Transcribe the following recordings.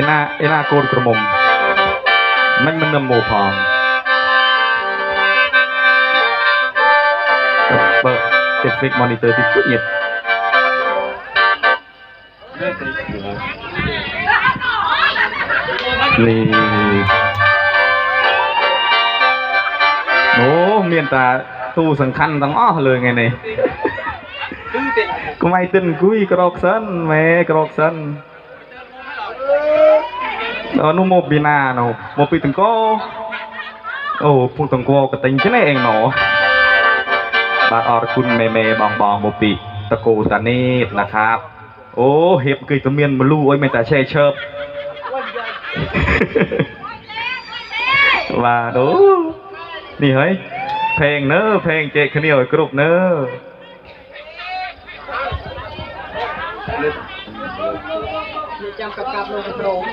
ឯណាឯណាកូនក្រមុំមិនមិននំមោផងបើ Netflix monitor ទីជិតលីអូមានតាទូសំខាន់ទាំងអស់លើថ្ងៃនេះកុំឲ្យទិនអង្គុយក្រោកសិនម៉ែក្រោកសិន អនុមកពីណានោះមកពីតង្គោអូពុកតង្គោកតិញចឹងឯងណោបាទអរគុណមេមេបងបងមកពីតកូតានីតนะครับ អូហៀបគឺតែមានមលូអុយមិនតែឆេឈើប បាទអូនេះហើយเพลงเนอะเพลงเจกគ្នាឲ្យគ្រប់เนอะ ចាំកាប់កាប់លោកត្រង់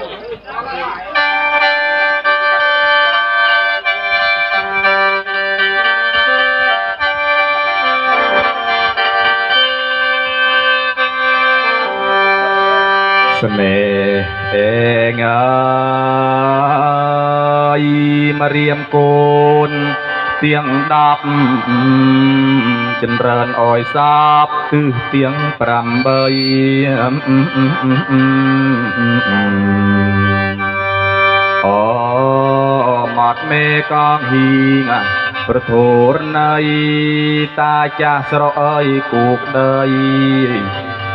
ស្នេហ៍អងអើយមករៀមកូន ទៀង10ចិនរឿនអយសាបគឺទៀង8អូមាត់មេកងហ៊ីងប្រធរណៃតាចាស់ស្រកអើយគូកដី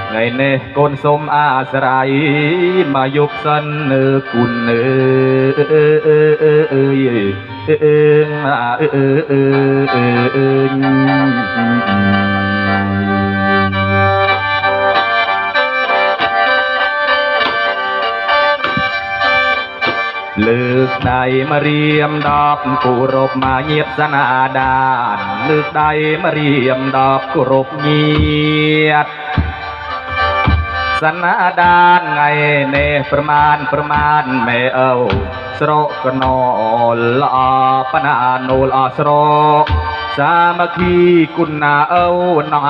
ថ្ងៃនេះកូនសុំអាស្រ័យមកយកសិននៅគុណអើ เออเออเออเออเออเอเลือกใดมาเรียมดอกกุรบมาเงียบสนาดานเลือกใดมาเรียมดอกกุรบเงียบสนาดานไงเนประมาณประมาณแม่เอา អើអើអើយអើអើអើអើអើអើអើលើកដៃមករៀមដបគោរពមកញាតសនាដានលើកដៃមករៀមដបគោរពញាតសនាដានថ្ងៃនេះប្រមាណប្រមាណមេអូស្រកកណល្អបណានូលអស្រកសាមគ្គីគុណណាអូនង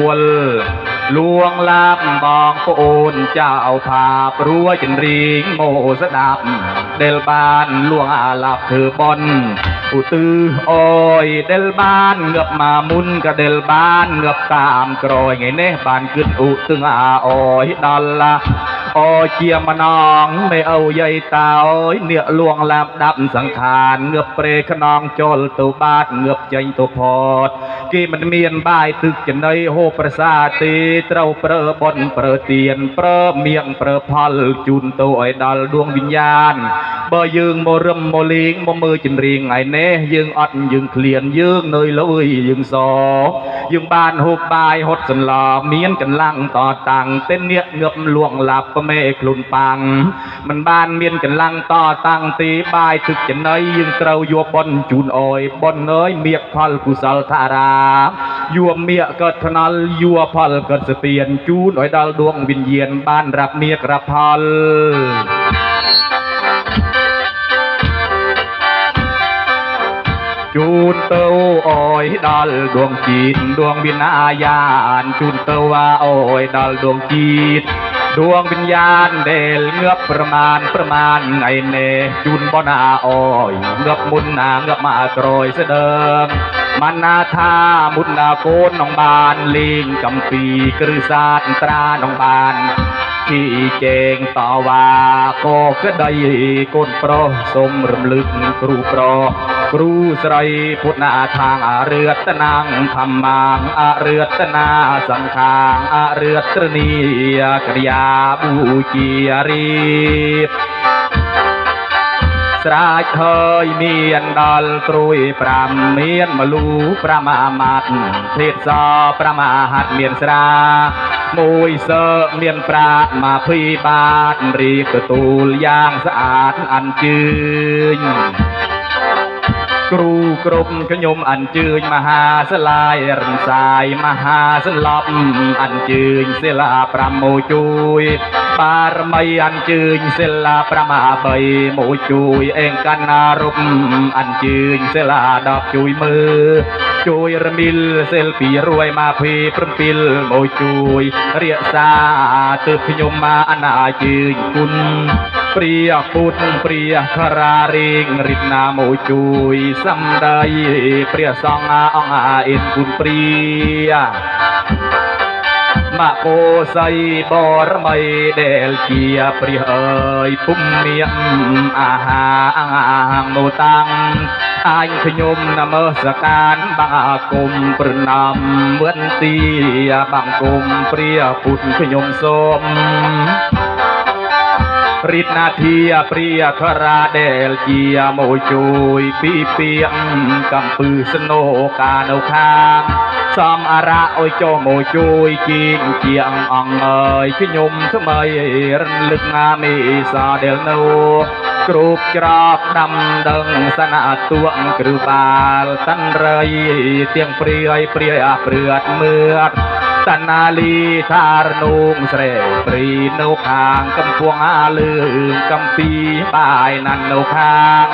អា មេគុណបងសិនគុណប្អូនល្អត្រឺយោនបានមករោមញាតគិតណាបនព្រះធានឧទឺសួនគង់អាសលជូណាអយដល់បុគ្គលលួងឡាបបងប្អូនចៅផាព្រួយចិនរីងមោស្ដាប់ដែលបានលួងអាឡាប់ធ្វើបនឧទឺអយដែលបានងើបមកមុនក៏ដែលបានងើបតាមក្រោយថ្ងៃនេះបានគិតឧទឹងអាអយដល់ឡាអូជាម្នងមេអូយាយតើអើយនាកលួងឡាបដាប់សង្ខានងើបព្រេខ្នងចូលទៅបាតងើបចេញទៅផត គេមិនមានបាយទឹកចំណីហូបប្រសាទេត្រូវប្រើបនប្រើទៀនប្រើមៀងប្រើផលជូនទៅឲ្យដល់ដួងវិញ្ញាណបើយើងមករឹមមកលេងមកមើលចម្រៀងថ្ងៃនេះយើងអត់យើងឃ្លានយើងនៅលុយយើងស យើងបានហូបបាយហត់សន្លមានកម្លាំងតតាំងទេនាកងើបលួងឡាប់ប្រមេខ្លួនប៉ាំងមិនបានមានកម្លាំងតតាំងទេបាយទឹកចំណីយើងត្រូវយកបនជូនអយបនអើយមៀកផលគុសលថារាយួមមៀកកើតថ្នល់យួផលកើតស្ពានជូនឲ្យដល់ដួងវិញ្ញាណបានរាប់មៀករាប់ផល ជូនទៅអយដល់ដួងជាតិដួងវិញ្ញាយានជូនទៅអយដល់ដួងជាតិដួងវិញ្ញាណដែលងើបប្រមាណប្រមាណថ្ងៃនេះជូនបនអាអយងើបមុនណាងើបមកក្រោយស្ដើងមណាថាមុនណាកូននងបានលេងកំពីគ្រឹះសាទត្រានងបានជីជែងតវ៉ាក៏ក្តីកូនប្រុសសូមរំលឹកគ្រូប្រុស គ្រូស្រីពុទ្ធនាខាងអរិយតនាងធម្មាងអរិយតនាសង្ខាងអរិយត្រនីក្រិយាបូជារៀបស្រាចហើយមានដល់ត្រួយ5មានមលូ5អាម៉ាត់ធាតស5អាហាត់មានស្រាមួយសើមានប្រាកមកភីបាទរៀបទទួលយ៉ាងស្អាតអញ្ជើញ គ្រូគ្រប់ខ្ញុំអញ្ជើញមហាស្លាយរំសាយមហាស្លប់អញ្ជើញសិលា5មួយជួយបារមីអញ្ជើញសិលា5អា3មួយជួយអេងកណ្ណារុបអញ្ជើញសិលា10ជួយមើលជួយរមិលសិលពីរួយមកភី7មួយជួយរាកសាទើបខ្ញុំមកអនាជើញគុណ ព្រាពុទ្ធព្រាធរារៀងរិទ្ធនាមួយជួយសំដីព្រះសង្ឃអង្គអិនគុណព្រាមកោស័យបរមីដែលជាព្រះអើយពុំមានអាហារនោះតាំងអញខ្ញុំនមស្ការបាគុំប្រណំវន្ទីបាគុំព្រះពុទ្ធខ្ញុំសូម រិទ្ធនាធាព្រាធរាដែលជាមួយជួយពីពីងកំពឺស្នោកានៅខាងសំអរៈអុយចុះមួយជួយជាងជាងអង្គអើយខ្ញុំថ្មីរំលឹកណាមេសាដែលនៅគ្រប់ច្របដាំដឹងសនៈទួងគ្រឹបាលតនរៃទៀងព្រាយព្រាយអព្រាតមឿត តណាលីថារនោងស្រែព្រីនៅខាងកំពង់អាលឿងកំពីបាយណាន់នៅខាង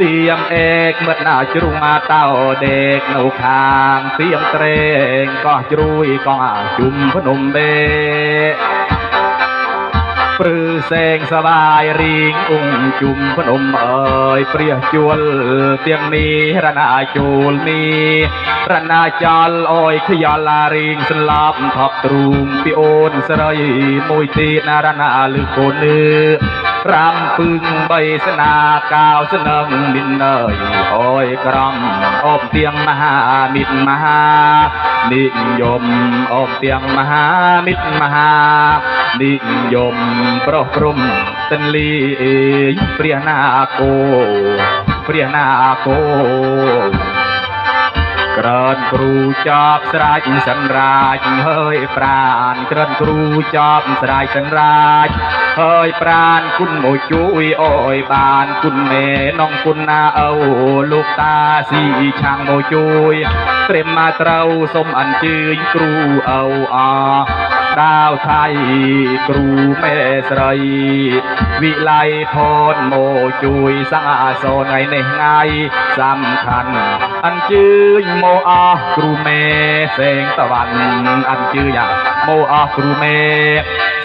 ទៀមអេកមិត្តណាជ្រុងអាតោដេកនៅខាងទៀមត្រេងកោះជ្រួយកងអាជុំភ្នំបេ ព្រឺសែងសបាយរៀងអ៊ុំជុំភ្នំអើយព្រះជួលទាំងនេះរណាជួលនេះរណាចលអើយខ្យល់ឡារៀងស្លាប់ថប់ទ្រូងពីអូនស្រីមួយទៀតណារណាលឺកូននឺរាំពឹងបីស្នាកៅស្នឹងមិនអើយអើយក្រំអបទៀងមហាមិត្តមហានិយមអបទៀងមហាមិត្តមហា និយមប្រុសព្រំទន្លីព្រះនាគោព្រះនាគោក្រើនគ្រូចប់ស្រាច់សន្រាចហើយប្រានក្រើនគ្រូចប់ស្រាច់សន្រាចហើយប្រានគុណមកជួយអើយបានគុណមេនងគុណណាអោលោកតាស៊ីឆាំងមកជួយព្រមមកត្រូវសូមអញ្ជើញគ្រូអោអ ដាវថៃគ្រូមេស្រីវិល័យផនមកជួយសង្អាសនថ្ងៃនេះថ្ងៃសំខាន់អញ្ជើញមកអស់គ្រូមេសេងតវ៉ាន់អញ្ជើញមកអស់គ្រូមេ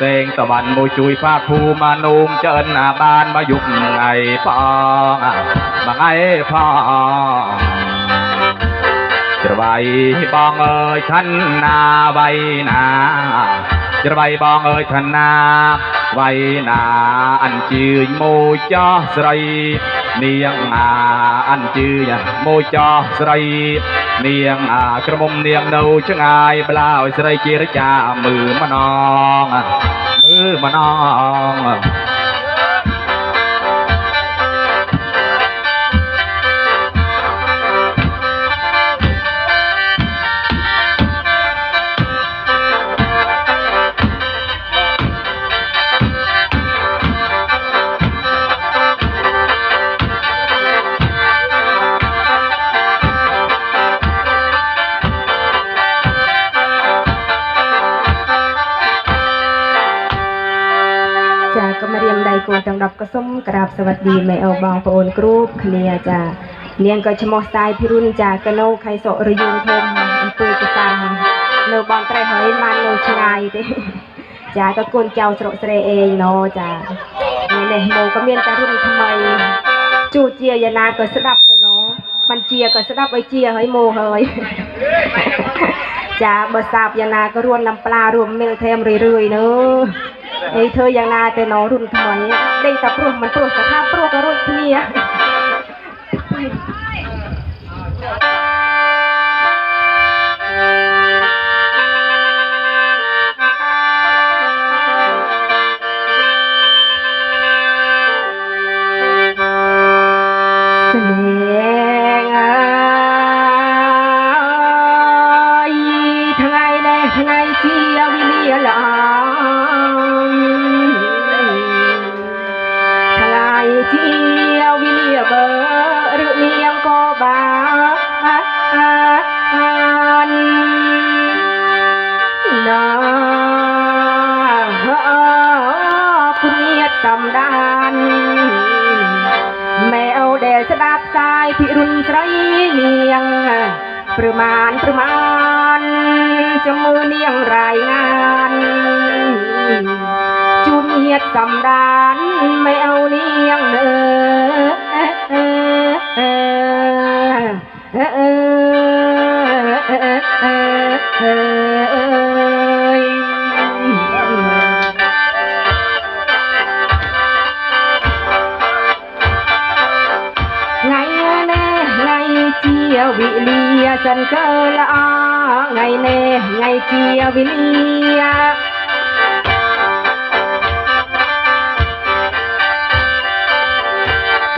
សេងតវ៉ាន់មកជួយផាភូមានោមចិនអាបានមកយុគថ្ងៃផងមួយថ្ងៃផង ច្រវៃបងអើយឋានណាវៃណាច្រវៃបងអើយឋានណាវៃណាអញ្ជើញមួយចោះស្រីនាងអាអញ្ជើញមួយចោះស្រីនាងអាក្រមុំនាងនៅឆ្ងាយប្លោយស្រីជារចាមើលម្នងមើលម្នង ពីមេអូបងប្អូនគ្រូគ្នាចានាងក៏ឈ្មោះតាយភិរុនចាកណូខៃសុរយុងធំអំពីកសានៅបងត្រេះហើយបាននៅឆ្ងាយទេចាក៏គូនចៅស្រុកស្រែអេងណូចានេះនេះមកក៏មានតែរុនថ្មីជួជាយ៉ាងណាក៏ស្ដាប់ទៅណូបញ្ជាក៏ស្ដាប់ឲ្យជាហើយមកហើយចាបើសាបយ៉ាងណាក៏រួនលំផ្លារួមមិលធែមរឿយរឿយណូ ៗនោះអីធ្វើយ៉ាងណាទៅណរុនថ្មីដេញតែព្រោះមិនព្រោះក៏ថាព្រោះក៏រួចគ្នាស្ភិរុនស្រីនាងប្រមាណប្រមាណចាំមើលនាងរายងានជូនញាតសំដានម៉ែអូនាងអើអើអើអើអើថ្ជាវិលា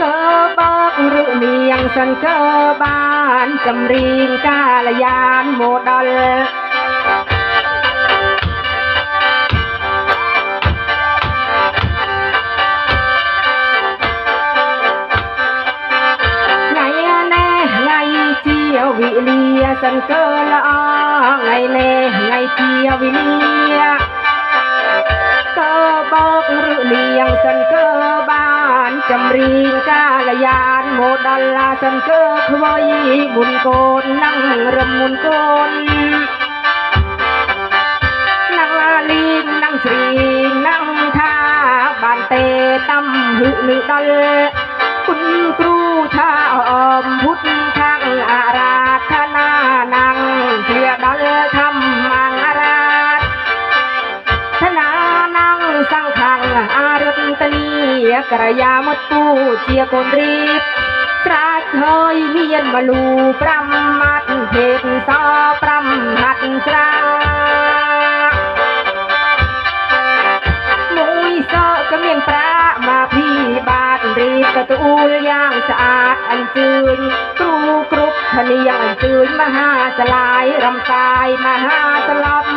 កើបើករុនាងសិនកើបា ចម្រៀងកាលយានមូដល្លាសិនកើខ្វៃមុនកូននឹងរំមុនកូននឹងឡាលីងនឹងជ្រីងនឹងថាបានទេតំហឹនឹងដល់គុណគ្រូថាអមពុទ្ធ ក្រយាមត់ទូជាកូនរៀបស្រាច់ហើយមានមលូ5ម៉ាត់ភេទស5ម៉ាត់ស្រាមួយសក់ក៏មានប្រាក់មកពីបាទរៀបកទូលយ៉ាងស្អាតអញ្ជើញគ្រូគ្រប់គ្នាអញ្ជើញមហាស្លាយរំសាយមហាស្លប់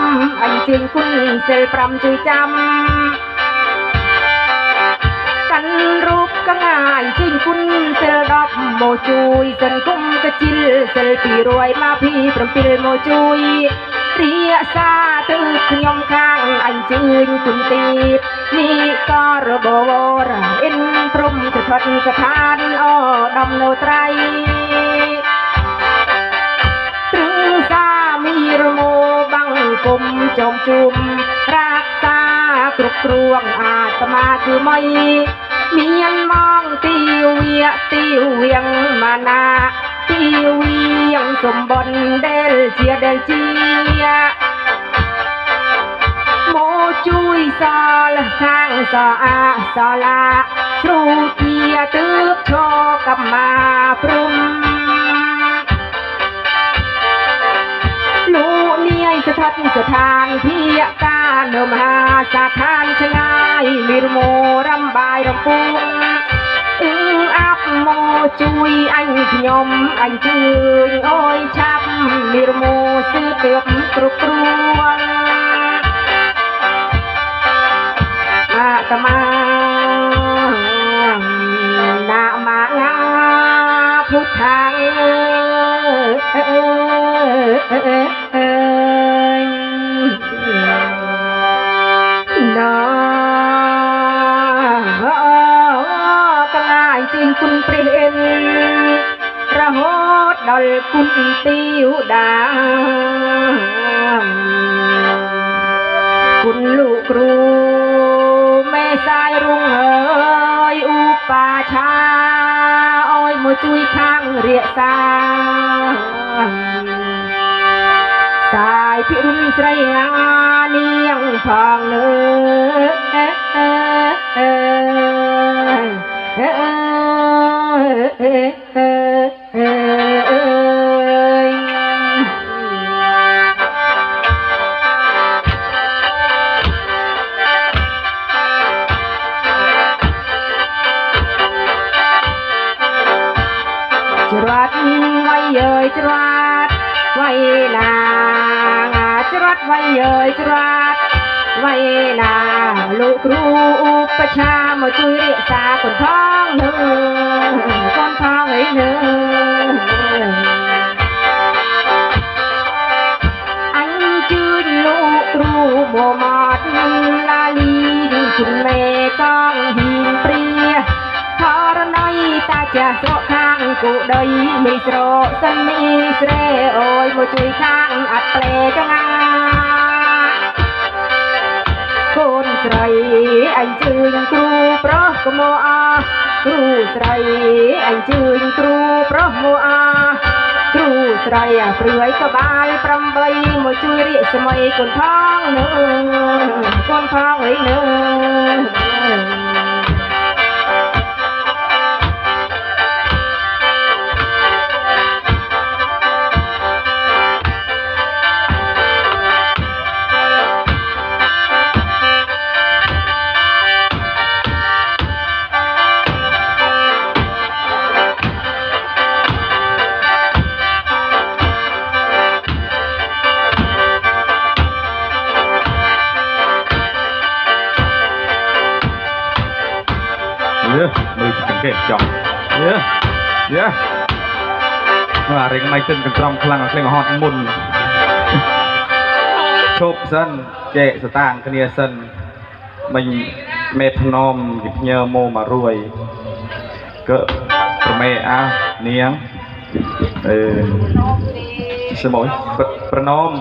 អញ្ជើញគុណសិល5ជួយចាំ កងាយជើញគុណសិល10មកជួយសិនគុំកជិលសិល200មកពី7មកជួយរៀសាទៅខ្ញុំខាងអញ្ជើញគុណទីបនេះក៏របវរអិនព្រំស្ថិតស្ថានអដំណោត្រៃទ្រឹងសាមីរមោបាំងគុំចុំជុំរាក្សាគ្រប់គ្រងអាត្មាគឺមិន មានមកទីវាទីវៀងមាណាទីវៀងសម្បត្តិដែលជាដែលជាមកជួយសលខាងសអាសឡាស្រូជាទើបឈរកម្មាព្រំលោកនាយស្ថិតស្ថានភាការនៅមហាស្ថានឆ្ងាយមានមរំបាយរំពុងអឹងអាប់ មកជួយអញខ្ញុំអញជឿញអើយឆាប់មានមោសឺទើបគ្រប់គ្រួងអាតមា បាឆាអើយមកជួយខាងរាក្សាសាយភិរុនស្រីងានាងផងលើ ច្រត់វៃយើយច្រត់វៃណាច្រត់វៃយើយច្រត់វៃណាលោកគ្រូឧបច្ឆាមកជួយរក្សាកូនផងនៅកូនផងអីនៅអ ដីមីស្រោសិនមីស្រែអូយមកជួយខាងអត់ផ្លេកងាកូនស្រីអញ្ជើញគ្រូប្រុសកុំមកអគ្រូស្រីអញ្ជើញគ្រូប្រុសមកអគ្រូស្រីអាព្រឿយក្បាល8មកជួយរៀកស្មីកូនផងនៅកូនផងអីនៅយេ មិនទិនកន្ត្រំខ្លាំងខ្លាំងហត់មុនឈប់សិនចែកស្តាងគ្នាសិនមិញមេភ្នំញើម៉ូមករួយក៏ប្រមេអានាងអឺស្មួយប្រប្រណម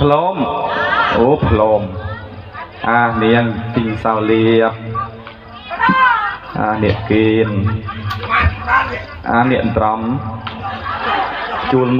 ផ្លមអូផ្លមអានាងទីងសោលៀបអាអ្នកគៀនអាអ្នកត្រំ ជួល